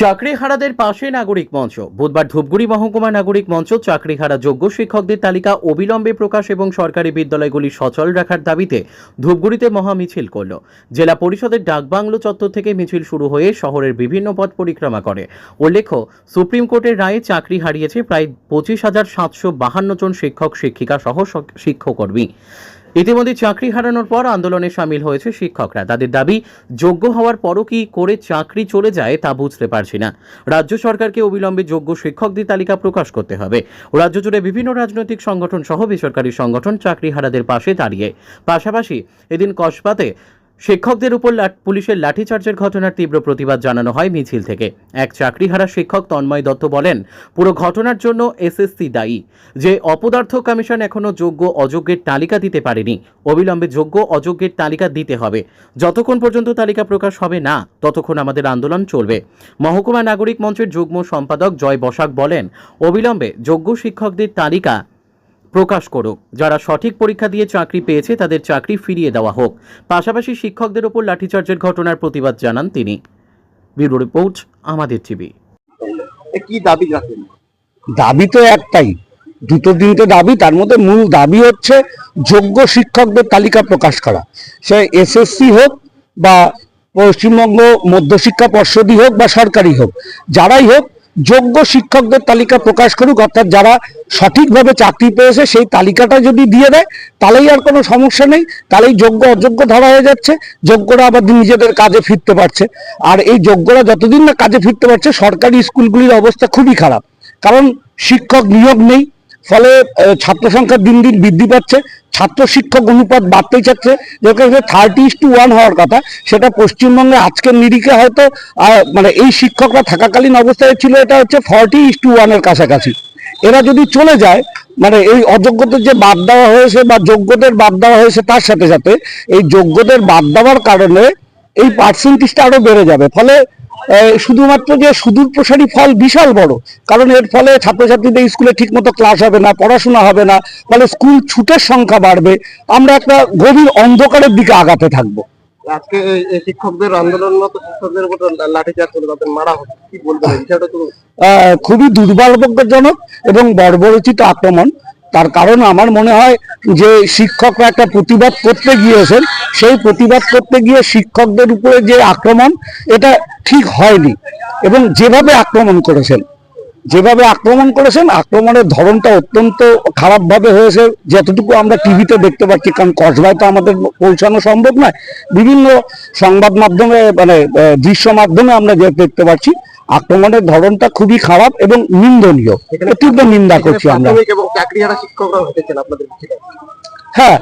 চাকরিহারাদের পাশে নাগরিক মঞ্চ। বুধবার ধূপগুড়ি মহকুমা নাগরিক মঞ্চ চাকরিহারা যোগ্য শিক্ষকদের তালিকা অবিলম্বে প্রকাশ এবং সরকারি বিদ্যালয়গুলি সচল রাখার দাবিতে ধূপগুড়িতে মহা মিছিল করল। জেলা পরিষদের ডাকবাংলো চত্বর থেকে মিছিল শুরু হয়ে শহরের বিভিন্ন পথ পরিক্রমা করে। উল্লেখ্য, সুপ্রিম কোর্টের রায়ে চাকরি হারিয়েছে প্রায় পঁচিশ হাজার সাতশো বাহান্ন জন শিক্ষক, শিক্ষিকা সহ শিক্ষকর্মী। ইতিমধ্যে চাকরি হারানোর পর আন্দোলনে সামিল হয়েছে শিক্ষকরা। তাদের দাবি, যোগ্য হওয়ার পরও কি করে চাকরি চলে যায় তা বুঝতে পারছি না। রাজ্য সরকারকে অবিলম্বে যোগ্য শিক্ষকদের তালিকা প্রকাশ করতে হবে। রাজ্য জুড়ে বিভিন্ন রাজনৈতিক সংগঠন সহ বেসরকারি সংগঠন চাকরি হারাদের পাশে দাঁড়িয়ে। পাশাপাশি এদিন কসবাতে শিক্ষকদের উপর পুলিশের লাঠিচার্জের ঘটনার তীব্র প্রতিবাদ জানানো হয় মিছিল থেকে। এক চাকরিহারা শিক্ষক তন্ময় দত্ত বলেন, পুরো ঘটনার জন্য এসএসসি দায়ী। যে অপদার্থ কমিশন এখনও যোগ্য অযোগ্যের তালিকা দিতে পারেনি, অবিলম্বে যোগ্য অযোগ্যের তালিকা দিতে হবে। যতক্ষণ পর্যন্ত তালিকা প্রকাশ হবে না, ততক্ষণ আমাদের আন্দোলন চলবে। মহকুমা নাগরিক মঞ্চের যুগ্ম সম্পাদক জয় বসাক বলেন, অবিলম্বে যোগ্য শিক্ষকদের তালিকা প্রকাশ করুক। যারা সঠিক পরীক্ষা দিয়ে চাকরি পেয়েছে তাদের চাকরি ফিরিয়ে দেওয়া হোক। পাশাপাশি শিক্ষকদের ওপর লাঠিচার্জের ঘটনার প্রতিবাদ জানান তিনি। ব্যুরো রিপোর্ট আমাদের টিভি। কি দাবি রাখেন দাবি তো একটাই। দুটো তিনটে দাবি তার মধ্যে মূল দাবি হচ্ছে যোগ্য শিক্ষকদের তালিকা প্রকাশ করা। সে এসএসসি হোক বা পশ্চিমবঙ্গ মধ্যশিক্ষা পর্ষদই হোক বা সরকারি হোক যারাই হোক যোগ্য শিক্ষকদের তালিকা প্রকাশ করুক, অর্থাৎ যারা সঠিকভাবে চাকরি পেয়েছে সেই তালিকাটা যদি দিয়ে দেয়, তাহলেই আর কোনো সমস্যা নেই, তাহলেই যোগ্য অযোগ্য ধরা হয়ে যাচ্ছে, যোগ্যরা আবার নিজেদের কাজে ফিরতে পারছে। আর এই যোগ্যরা যতদিন না কাজে ফিরতে পারছে, সরকারি স্কুলগুলির অবস্থা খুবই খারাপ। কারণ শিক্ষক নিয়োগ নেই ফলে ছাত্র সংখ্যা দিন দিন বৃদ্ধি পাচ্ছে, ছাত্র শিক্ষক অনুপাত বাড়তেই চাচ্ছে। যেখানে থার্টি টু ওয়ান হওয়ার কথা। সেটা পশ্চিমবঙ্গে আজকের নিরিখে হয়তো মানে এই শিক্ষকরা থাকাকালীন অবস্থায় ছিল, এটা হচ্ছে ফর্টি টু ওয়ানের কাছাকাছি। এরা যদি চলে যায় মানে এই অযোগ্যদের যে বাদ দেওয়া হয়েছে বা যোগ্যদের বাদ দেওয়া হয়েছে তার সাথে সাথে, এই যোগ্যদের বাদ দেওয়ার কারণে এই পার্সেন্টেজটা আরও বেড়ে যাবে। ফলে শুধুমাত্র যে সুদূর প্রসারী ফল বিশাল বড়। কারণ এর ফলে ছাত্রছাত্রীদের স্কুলে ঠিকমতো ক্লাস হবে না পড়াশোনা হবে না ফলে স্কুল ছুটের সংখ্যা বাড়বে। আমরা একটা গভীর অন্ধকারের দিকে আগাতে থাকব। আজকে শিক্ষকদের আন্দোলনরত শিক্ষকদের উপর লাঠিচার্জ করে তাদের মারা হচ্ছে। কি বলবেন? এই বিষয়টা তো আহ, খুবই দুর্ভাগ্যজনক এবং বর্বরচিত আক্রমণ। তার কারণ আমার মনে হয় যে শিক্ষকরা একটা প্রতিবাদ করতে গিয়েছেন, সেই প্রতিবাদ করতে গিয়ে শিক্ষকদের উপরে যে আক্রমণ, এটা ঠিক হয়নি। এবং যেভাবে আক্রমণ করেছেন যেভাবে আক্রমণ করেছেন আক্রমণের ধরনটা অত্যন্ত খারাপভাবে হয়েছে। যতটুকু আমরা টিভিতে দেখতে পাচ্ছি কারণ কসবায় তো আমাদের পৌঁছানো সম্ভব নয়। বিভিন্ন সংবাদ মাধ্যমে মানে দৃশ্য মাধ্যমে আমরা যে দেখতে পাচ্ছি আক্রমণের ধরনটা খুবই খারাপ এবং নিন্দনীয়। তীব্র নিন্দা করছি আমরা। হ্যাঁ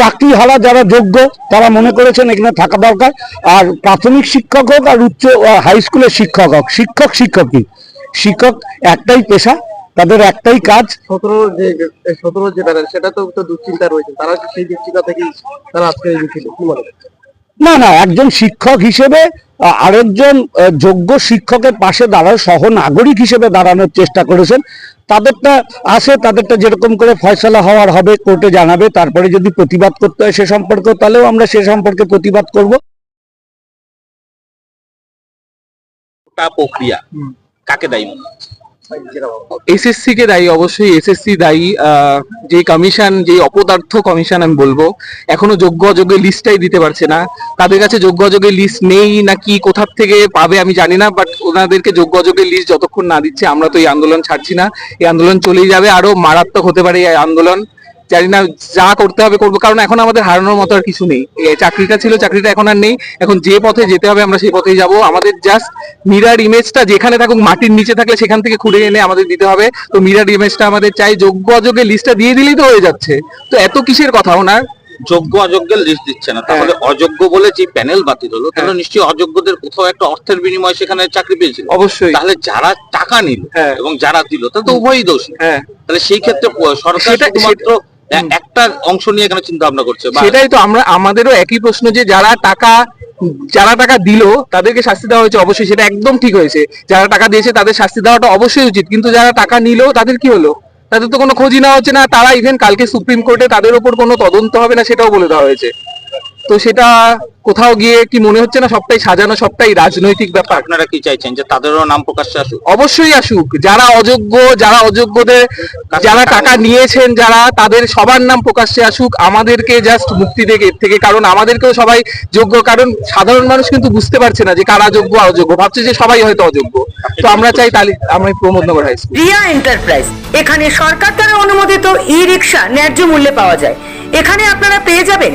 চাকরি হারা যারা যোগ্য তারা মনে করেছেন এখানে থাকা দরকার। আর প্রাথমিক শিক্ষক হোক আর উচ্চ হাই স্কুলের শিক্ষক হোক শিক্ষক শিক্ষকই। শিক্ষক একটাই পেশা তাদের একটাই কাজ। সতেরো যে সতেরো যে ব্যানার সেটা তো তো দুশ্চিন্তা রয়েছে। তারা সেই দুশ্চিন্তা থেকেই তারা আজকে এই মিছিলে কি মনে না না একজন শিক্ষক হিসেবে আরেকজন যোগ্য শিক্ষকের পাশে দাঁড়ানো সহ নাগরিক হিসেবে দাঁড়ানোর চেষ্টা করেছেন। তাদেরটা আসে তাদেরটা যেরকম করে ফয়সলা হওয়ার হবে কোর্টে জানাবে তারপরে যদি প্রতিবাদ করতে হয় সে সম্পর্কে তাহলেও আমরা সে সম্পর্কে প্রতিবাদ করব। টা প্রক্রিয়া কাকে দায়ী? মনে? এসএসসি কে দায়ী, অবশ্যই এসএসসি দায়ী। যে কমিশন, যে অপদার্থ কমিশন আমি বলব, এখনও যোগ্য অযোগ্যের লিস্টটাই দিতে পারছে না। তাদের কাছে যোগ্য অযোগ্যের লিস্ট নেই নাকি কোথার থেকে পাবে আমি জানি না বাট ওনাদেরকে যোগ্য অযোগ্যের লিস্ট যতক্ষণ না দিচ্ছে, আমরা তো এই আন্দোলন ছাড়ছি না। এই আন্দোলন চলেই যাবে, আরও মারাত্মক হতে পারে এই আন্দোলন। জানি না যা করতে হবে করব কারণ এখন আমাদের হারানোর মতো আর কিছু নেই। চাকরিটা ছিল চাকরিটা এখন আর নেই। এখন যে পথে যেতে হবে আমরা সেই পথেই যাব। আমাদের জাস্ট মিরার ইমেজটা যেখানে থাকুক মাটির নিচে থাকলে সেখান থেকে খুঁড়ে এনে আমাদের দিতে হবে। তো মিরার ইমেজটা আমাদের চাই। যোগ্য অযোগ্যের লিস্টটা দিয়ে দিলেই তো হয়ে যাচ্ছে। তো এত কিসের কথা ওনার? যোগ্য অযোগ্যের লিস্ট দিচ্ছে না। তাহলে অযোগ্য বলে যে প্যানেল বাতিল হলো তাহলে নিশ্চয়ই অযোগ্যদের কোথাও একটা অর্থের বিনিময়ে সেখানে চাকরি পেয়েছিল। অবশ্যই। তাহলে যারা টাকা নিল হ্যাঁ। এবং যারা দিল তাহলে তো উভয়ই দোষী। হ্যাঁ। তাহলে সেই ক্ষেত্রে সরকার শুধুমাত্র একটা অংশ নিয়ে কেন চিন্তা ভাবনা করছে সেটাই তো আমরা আমাদেরও একই প্রশ্ন যে যারা টাকা যারা টাকা দিল তাদেরকে শাস্তি দেওয়া হয়েছে অবশ্যই সেটা একদম ঠিক হয়েছে। যারা টাকা দিয়েছে তাদের শাস্তি দেওয়াটা অবশ্যই উচিত। কিন্তু যারা টাকা নিল তাদের কি হলো? তাদের তো কোনো খোঁজই নেওয়া হচ্ছে না। তারা ইভেন কালকে সুপ্রিম কোর্টে তাদের ওপর কোনো তদন্ত হবে না সেটাও বলে দেওয়া হয়েছে। তো সেটা কোথাও গিয়ে কি মনে হচ্ছে না? সবটাই সাজানো সবটাই রাজনৈতিক ব্যাপার। আপনারা কি চাইছেন যে তাদেরও নাম প্রকাশ্যে আসুক? অবশ্যই আসুক। যারা অযোগ্য যারা অযোগ্যদের যারা টাকা নিয়েছেন যারা তাদের সবার নাম প্রকাশ্যে আসুক। আমাদেরকে জাস্ট মুক্তি থেকে থেকে। কারণ আমাদেরকেও সবাই যোগ্য। কারণ সাধারণ মানুষ কিন্তু বুঝতে পারছে না যে কারা যোগ্য অযোগ্য। ভাবছে যে সবাই হয়তো অযোগ্য। তো আমরা চাই তাহলে আমরা Pramodnagar high school Riya enterprise এখানে সরকার দ্বারা অনুমোদিত ই রিক্সা ন্যায্য মূল্যে পাওয়া যায়। এখানে আপনারা পেয়ে যাবেন